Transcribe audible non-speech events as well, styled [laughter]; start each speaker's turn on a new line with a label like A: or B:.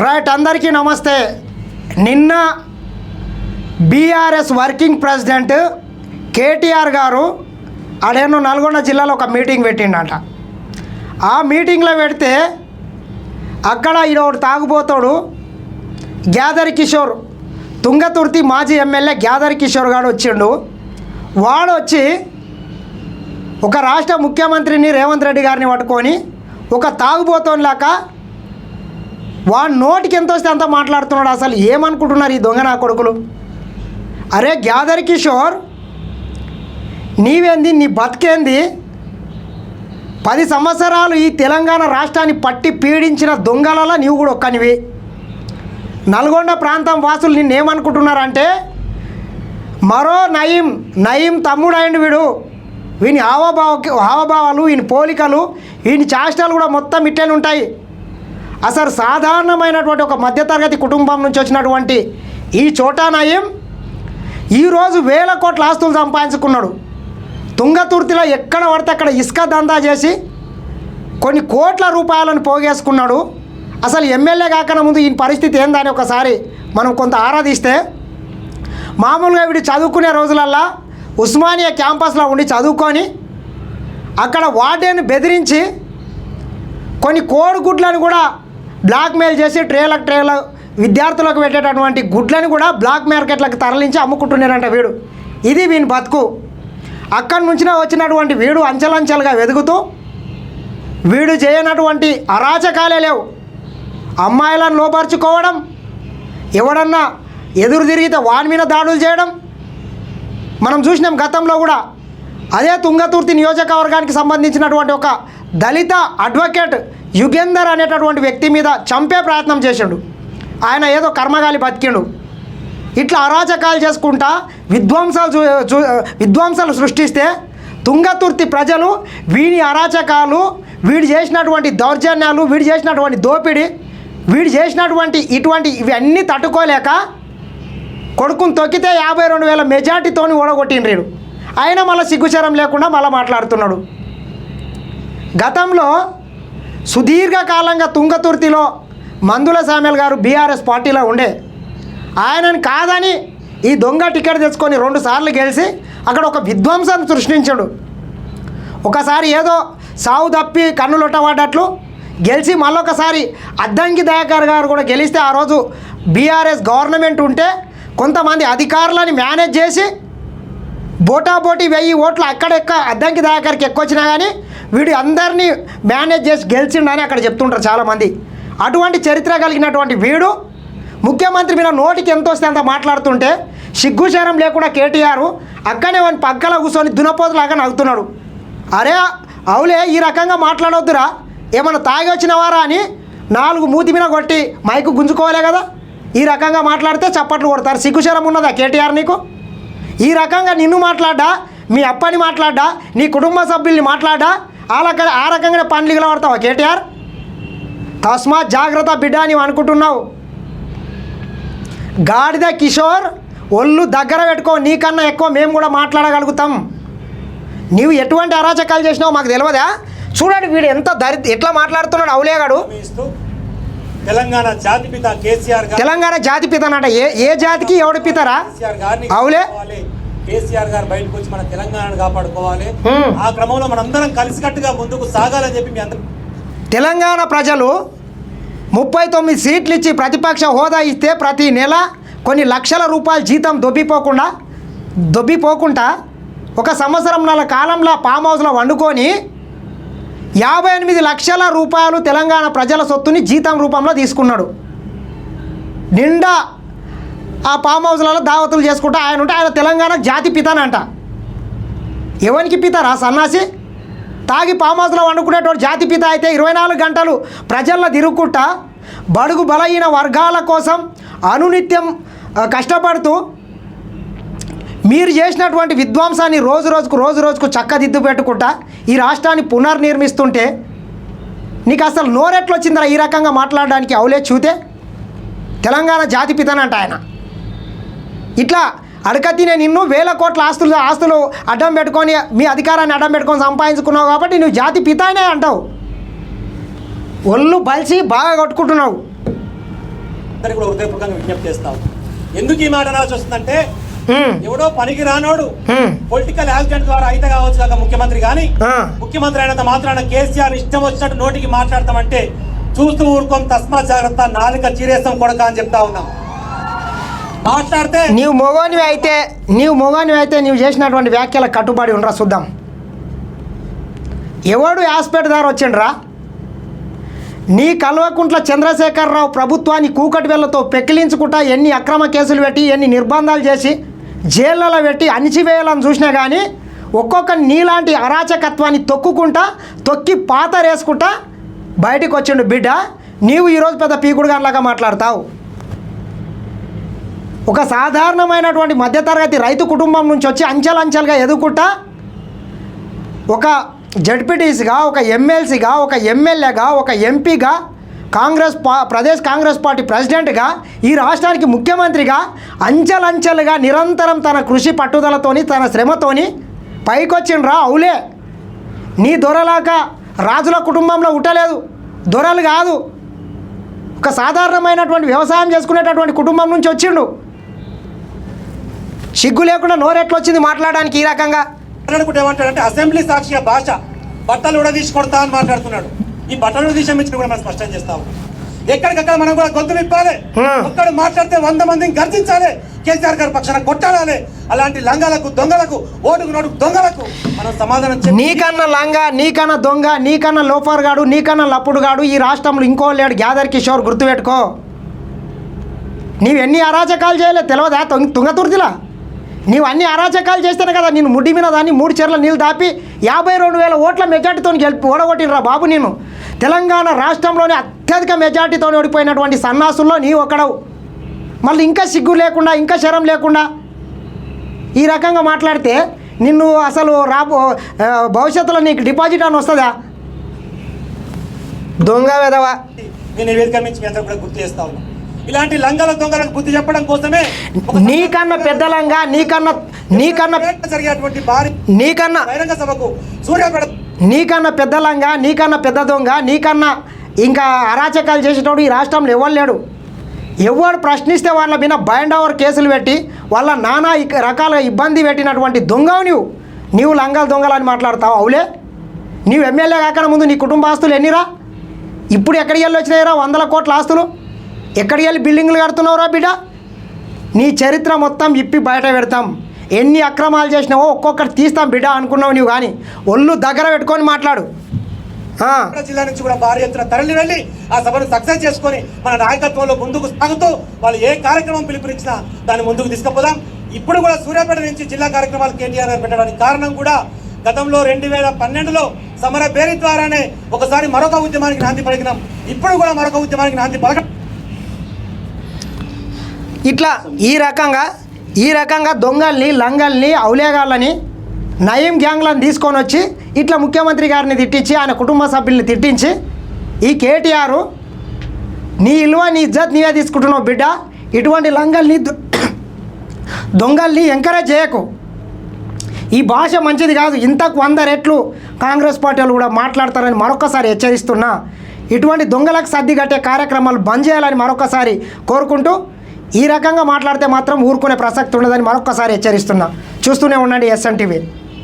A: Right అందరికీ నమస్తే. నిన్న బీఆర్ఎస్ వర్కింగ్ ప్రెసిడెంట్ కేటీఆర్ గారు అడేను నల్గొండ జిల్లాలో ఒక మీటింగ్ పెట్టిండట. ఆ మీటింగ్లో పెడితే అక్కడ ఈడ ఒకడు తాగుబోతాడు గ్యాదర్ కిషోర్ తుంగతుర్తి మాజీ ఎమ్మెల్యే గ్యాదర్ కిషోర్ గారు వచ్చిండు. వాడు వచ్చి ఒక రాష్ట్ర ముఖ్యమంత్రిని రేవంత్ రెడ్డి గారిని పట్టుకొని ఒక తాగుబోతోనిలాక వాడు నోటికి ఎంత వస్తే అంత మాట్లాడుతున్నాడు అసలు ఏమనుకుంటున్నారు ఈ దొంగ నా కొడుకులు? అరే గ్యాదర్ కిషోర్ నీవేంది నీ బతికేంది? పది సంవత్సరాలు ఈ తెలంగాణ రాష్ట్రాన్ని పట్టి పీడించిన దొంగలలో నీవు కూడా ఒక్కనివి. నల్గొండ ప్రాంతం వాసులు నిన్నేమనుకుంటున్నారంటే మరో నయీం నయీం తమ్ముడు అయిండు వీడు. వీని హావభావ హావభావాలు వీని పోలికలు వీని చేష్టలు కూడా మొత్తం ఇట్టేనుంటాయి ఉంటాయి. అసలు సాధారణమైనటువంటి ఒక మధ్యతరగతి కుటుంబం నుంచి వచ్చినటువంటి ఈ చోటా నయీం ఈరోజు వేల కోట్ల ఆస్తులు సంపాదించుకున్నాడు. తుంగతుర్తిలో ఎక్కడ పడితే అక్కడ ఇసుక దందా చేసి కొన్ని కోట్ల రూపాయలను పోగేసుకున్నాడు. అసలు ఎమ్మెల్యే కాకుండా ముందు ఈ పరిస్థితి ఏందని ఒకసారి మనం కొంత ఆరాధిస్తే మామూలుగా వీడు చదువుకునే రోజులల్లా ఉస్మానియా క్యాంపస్లో ఉండి చదువుకొని అక్కడ వార్డెన్ బెదిరించి కొన్ని కోడిగుడ్లను కూడా బ్లాక్మెయిల్ చేసి ట్రేలకు ట్రేల విద్యార్థులకు పెట్టేటటువంటి గుడ్లను కూడా బ్లాక్ మార్కెట్లకు తరలించి అమ్ముకుంటున్నారంట వీడు. ఇది వీని బతుకు. అక్కడి నుంచి వచ్చినటువంటి వీడు అంచెలంచెలుగా వెదుగుతూ వీడు చేయనటువంటి అరాచకాలే లేవు. అమ్మాయిలను లోపరుచుకోవడం ఎవడన్నా ఎదురు తిరిగితే వాని మీద దాడులు చేయడం మనం చూసినాం గతంలో కూడా అదే తుంగతుర్తి నియోజకవర్గానికి సంబంధించినటువంటి ఒక దళిత అడ్వకేట్ యుగేందర్ అనేటటువంటి వ్యక్తి మీద చంపే ప్రయత్నం చేశాడు ఆయన ఏదో కర్మగాలి బతికిండు. ఇట్లా అరాచకాలు చేసుకుంటా విధ్వంసాలు చూ చూ- విధ్వంసాలు సృష్టిస్తే తుంగతుర్తి ప్రజలు వీడి అరాచకాలు వీడు చేసినటువంటి దౌర్జన్యాలు వీడు చేసినటువంటి దోపిడీ వీడు చేసినటువంటి ఇటువంటి ఇవన్నీ తట్టుకోలేక కొడుకుని తొక్కితే యాభై రెండు వేల మెజార్టీతోని ఓడగొట్టిండ్రీడు. అయినా మళ్ళీ సిగ్గుచరం లేకుండా మళ్ళీ మాట్లాడుతున్నాడు. గతంలో సుదీర్ఘకాలంగా తుంగతుర్తిలో మందుల సామ్యాల్ గారు బీఆర్ఎస్ పార్టీలో ఉండే. ఆయనని కాదని ఈ దొంగ టికెట్ తెచ్చుకొని రెండు సార్లు గెలిచి అక్కడ ఒక విధ్వంసం సృష్టించాడు. ఒకసారి ఏదో సావు తప్పి కన్నులొట్టబడ్డట్లు గెలిచి మళ్ళొకసారి అద్దంకి దయాకర్ గారు కూడా గెలిస్తే ఆ రోజు బీఆర్ఎస్ గవర్నమెంట్ ఉంటే కొంతమంది అధికారులని మేనేజ్ చేసి బోటాబోటీ వెయ్యి ఓట్లు అక్కడెక్క అద్దంకి దయాకర్కి ఎక్కువచ్చినా కానీ వీడు అందరినీ మేనేజ్ చేసి గెలిచిండని అక్కడ చెప్తుంటారు చాలామంది. అటువంటి చరిత్ర కలిగినటువంటి వీడు ముఖ్యమంత్రి మీద నోటికి ఎంత వస్తే అంత మాట్లాడుతుంటే సిగ్గుచారం లేకుండా కేటీఆర్ అక్కనే వాని పక్కల కూర్చొని దునపోతులాగా నవ్వుతున్నాడు. అరే అవులే ఈ రకంగా మాట్లాడొద్దురా. ఏమన్నా తాగి వచ్చినవారా అని నాలుగు మూతి మీద కొట్టి మైకు గుంజుకోవాలే కదా. ఈ రకంగా మాట్లాడితే చప్పట్లు కొడతారు. సిగ్గుశరం ఉన్నదా కేటీఆర్ నీకు? ఈ రకంగా నిన్ను మాట్లాడ్డా మీ అప్పని మాట్లాడ్డా నీ కుటుంబ సభ్యుల్ని మాట్లాడ్డా ఆ రక ఆ రకంగానే పండ్లు పడతావా కేటీఆర్? తస్మాత్ జాగ్రత్త బిడ్డ అని అనుకుంటున్నావు. గాడిద కిషోర్ ఒళ్ళు దగ్గర పెట్టుకో నీకన్నా ఎక్కువ మేము కూడా మాట్లాడగలుగుతాం. నీవు ఎటువంటి అరాచకాలు చేసినావో మాకు తెలియదా చూడండి వీడు ఎంత దరి ఎట్లా మాట్లాడుతున్నాడు అవులేగాడు
B: తెలంగాణ జాతిపిత కేసీఆర్
A: తెలంగాణ జాతి పితనట ఏ ఏ జాతికి ఎవడు పితరా? అవులే.
B: కేసీఆర్ గారు బయటకు వచ్చి మన తెలంగాణను కాపాడుకోవాలి. ఆ క్రమంలో మనందరం కలిసికట్టుగా ముందుకు సాగాలని చెప్పి మీ అందరం
A: తెలంగాణ ప్రజలు ముప్పై తొమ్మిది సీట్లు ఇచ్చి ప్రతిపక్ష హోదా ఇస్తే ప్రతి నెల కొన్ని లక్షల రూపాయల జీతం దొబ్బిపోకుండా దొబ్బిపోకుండా ఒక సంవత్సరం నెల కాలంలో ఫామ్ హౌస్లో వండుకొని యాభై ఎనిమిది లక్షల రూపాయలు తెలంగాణ ప్రజల సొత్తుని జీతం రూపంలో తీసుకున్నాడు నిండా ఆ ఫామ్ హౌస్లలో దావతులు చేసుకుంటా ఆయన ఉంటే ఆయన తెలంగాణ జాతి పితానంట. ఎవరికి పితారా సన్నాసి? తాగి ఫామ్ హౌస్లో వండుకునేటువంటి జాతి పిత అయితే ఇరవై నాలుగు గంటలు ప్రజల్లో తిరుగుకుంటా బడుగు బలహీన వర్గాల కోసం అనునిత్యం కష్టపడుతూ మీరు చేసినటువంటి విధ్వంసాన్ని రోజు రోజుకు రోజు రోజుకు చక్కదిద్దు పెట్టుకుంటా ఈ రాష్ట్రాన్ని పునర్నిర్మిస్తుంటే నీకు అసలు నోరెట్లు వచ్చిందిరా ఈ రకంగా మాట్లాడడానికి? అవులే చూతే. తెలంగాణ జాతి పితనంట ఆయన. ఇట్లా అడకతినే నిన్ను వేల కోట్ల ఆస్తులు ఆస్తులు అడ్డం పెట్టుకొని మీ అధికారాన్ని అడ్డం పెట్టుకొని సంపాదించుకున్నావు కాబట్టి నువ్వు జాతి పితానే అంటావు. ఒళ్ళు బలిసి బాగా కొట్టుకుంటున్నావు.
B: కూడా హృదయపూర్వకంగా విజ్ఞప్తి చేస్తాం. ఎందుకు ఈ మాట అనాల్సి వస్తుందంటే ఎవడో పనికి రానోడు పొలిటికల్ యాక్సిడెంట్ ద్వారా అయితే కావచ్చు కాక ముఖ్యమంత్రి కానీ ముఖ్యమంత్రి అయినంత మాత్రాన కేసీఆర్ ఇష్టం వచ్చినట్టు నోటికి మాట్లాడతామంటే చూస్తూ ఊరుకోం తస్మా జాగ్రత్త నాలుక చీరేస్తాం కొడక అని చెప్తా ఉన్నాం. మాట్లాడితే
A: నీవు మొగోనివి అయితే నీవు మొగోనివి అయితే నీవు చేసినటువంటి వ్యాఖ్యల కట్టుబడి ఉండరా చూద్దాం. ఎవడు హాస్పిటల్ వచ్చిండ్రా? నీ కల్వకుంట్ల చంద్రశేఖరరావు ప్రభుత్వాన్ని కూకటి వెళ్ళతో పెకిలించుకుంటా ఎన్ని అక్రమ కేసులు పెట్టి ఎన్ని నిర్బంధాలు చేసి జైళ్ళలో పెట్టి అణిచివేయాలని చూసినా కానీ ఒక్కొక్క నీలాంటి అరాచకత్వాన్ని తొక్కుకుంటా తొక్కి పాతరేసుకుంటా బయటికి వచ్చిండు బిడ్డ. నీవు ఈరోజు పెద్ద పీకుడుగాన్లాగా మాట్లాడతావు. ఒక సాధారణమైనటువంటి మధ్యతరగతి రైతు కుటుంబం నుంచి వచ్చి అంచెలంచెలుగా ఎదుగుకుంటా ఒక జడ్పీటీసీగా ఒక ఎమ్మెల్సీగా ఒక ఎమ్మెల్యేగా ఒక ఎంపీగా కాంగ్రెస్ పా ప్రదేశ్ కాంగ్రెస్ పార్టీ ప్రెసిడెంట్గా ఈ రాష్ట్రానికి ముఖ్యమంత్రిగా అంచెలంచెలుగా నిరంతరం తన కృషి పట్టుదలతోని తన శ్రమతోని పైకొచ్చిండ్రా అవులే. నీ దొరలాక రాజుల కుటుంబంలో ఉట్టలేదు. దొరలు కాదు. ఒక సాధారణమైనటువంటి వ్యవసాయం చేసుకునేటటువంటి కుటుంబం నుంచి వచ్చిండు. సిగ్గు లేకుండా నోరెట్లు వచ్చింది మాట్లాడడానికి ఈ రకంగా?
B: ఏమంటాడంటే అసెంబ్లీ సాక్షిగా భాష బట్టలు ఉడదీసి కొడతా అని మాట్లాడుతున్నాడు. ఈ బట్టలు ఉడదీసి మించిన కూడా మనం స్పష్టం చేస్తా. ఉన్నాం ఎక్కడికక్కడ మనం కూడా గొంతు విప్పాలి. ఒక్కడు మాట్లాడితే వంద మందిని గర్జించాలి. కేసీఆర్ గారి పక్షాన కొట్టాడాలి అలాంటి లంగాలకు దొంగలకు ఓటుకు నోటుకు దొంగలకు మనం సమాధానం
A: నీకన్నా లంగ నీకన్నా దొంగ నీకన్నా లోఫర్ గాడు నీకన్నా లప్పుడు గాడు ఈ రాష్ట్రంలో ఇంకో లేడు గ్యాదర్ కిషోర్ గుర్తుపెట్టుకో. నీవు ఎన్ని అరాచకాలు చేయలే? తెలియదా తొంగ తుంగతుర్తిలా? నీవు అన్ని అరాచకాలు చేస్తేనే కదా నేను ముడ్డి మీద దాన్ని మూడు చీరల నీళ్ళు దాపి యాభై రెండు వేల ఓట్ల మెజార్టీతో గెలిపి ఓడగొట్టినరా బాబు నేను తెలంగాణ రాష్ట్రంలోనే అత్యధిక మెజార్టీతో ఓడిపోయినటువంటి సన్నాసుల్లో నీవు ఒకడవు మళ్ళీ ఇంకా సిగ్గు లేకుండా ఇంకా శరం లేకుండా ఈ రకంగా మాట్లాడితే నిన్ను అసలు రాబో భవిష్యత్తులో నీకు డిపాజిట్ అని వస్తుందా? దొంగ వెదవా
B: నేను వేదిక నుంచి కూడా గుర్తు చేస్తా ఇలాంటి లంగాల దొంగలకు బుద్ధి చెప్పడం కోసమే
A: నీకన్నా పెద్ద లంగా నీకన్నా నీకన్నా
B: జరిగేటువంటి భారీ
A: నీకన్నా
B: బహిరంగ సభకు సూర్యాపేట
A: నీకన్నా పెద్ద లంగా నీకన్నా పెద్ద దొంగ నీకన్నా ఇంకా అరాచకాలు చేసేటోడు ఈ రాష్ట్రంలో ఎవరు లేడు. ఎవడు ప్రశ్నిస్తే వాళ్ళ మీద బైండ్ ఓవర్ కేసులు పెట్టి వాళ్ళ నానా ఇక రకాలుగా ఇబ్బంది పెట్టినటువంటి దొంగవు నీవు. నీవు లంగాలు దొంగలు అని మాట్లాడతావు? అవులే. నీవు ఎమ్మెల్యే కాకన ముందు నీ కుటుంబ ఆస్తులు ఎన్నిరా? ఇప్పుడు ఎక్కడికి వెళ్ళి వచ్చినాయిరా వందల కోట్ల ఆస్తులు? ఎక్కడికి వెళ్ళి బిల్డింగ్లు కడుతున్నావురా బిడ్డ? నీ చరిత్ర మొత్తం ఇప్పి బయట పెడతాం. ఎన్ని అక్రమాలు చేసినావో ఒక్కొక్కటి తీస్తాం బిడ్డ అనుకున్నావు నీవు కానీ. ఒళ్ళు దగ్గర పెట్టుకొని మాట్లాడు.
B: జిల్లా నుంచి కూడా భారీ ఎత్తున తరలి వెళ్ళి ఆ సభను సక్సెస్ చేసుకొని మన నాయకత్వంలో ముందుకు సాగుతూ వాళ్ళు ఏ కార్యక్రమం పిలుపునిచ్చినా దాన్ని ముందుకు తీసుకుపోదాం. ఇప్పుడు కూడా సూర్యాపేట నుంచి జిల్లా కార్యక్రమాలు కేటీఆర్ గారు పెట్టడానికి కారణం కూడా గతంలో రెండు వేల పన్నెండులో సమర పేరు ద్వారానే ఒకసారి మరొక ఉద్యమానికి నాంది పలికినాం. ఇప్పుడు కూడా మరొక ఉద్యమానికి నాంది పలక
A: ఇట్లా ఈ రకంగా ఈ రకంగా దొంగల్ని లంగల్ని ఔలేగాళ్ళని నయం గ్యాంగ్లను తీసుకొని వచ్చి ఇట్లా ముఖ్యమంత్రి గారిని తిట్టించి ఆయన కుటుంబ సభ్యుల్ని తిట్టించి ఈ కేటీఆర్ నీ ఇల్వ నీ ఇజ్జత్ నీవే తీసుకుంటున్నావు బిడ్డ. ఇటువంటి లంగల్ని [coughs] దొంగల్ని ఎంకరేజ్ చేయకు. ఈ భాష మంచిది కాదు. ఇంతకు వంద రెట్లు కాంగ్రెస్ పార్టీ వాళ్ళు కూడా మాట్లాడతారని మరొకసారి హెచ్చరిస్తున్నా. ఇటువంటి దొంగలకు సర్ది కట్టే కార్యక్రమాలు బంద్ చేయాలని మరొకసారి కోరుకుంటూ ఈ రకంగా మాట్లాడితే మాత్రం ఊరుకునే ప్రసక్తి ఉండదని మరొకసారి హెచ్చరిస్తున్నా. చూస్తూనే ఉండండి ఎస్ఎన్ టీవీ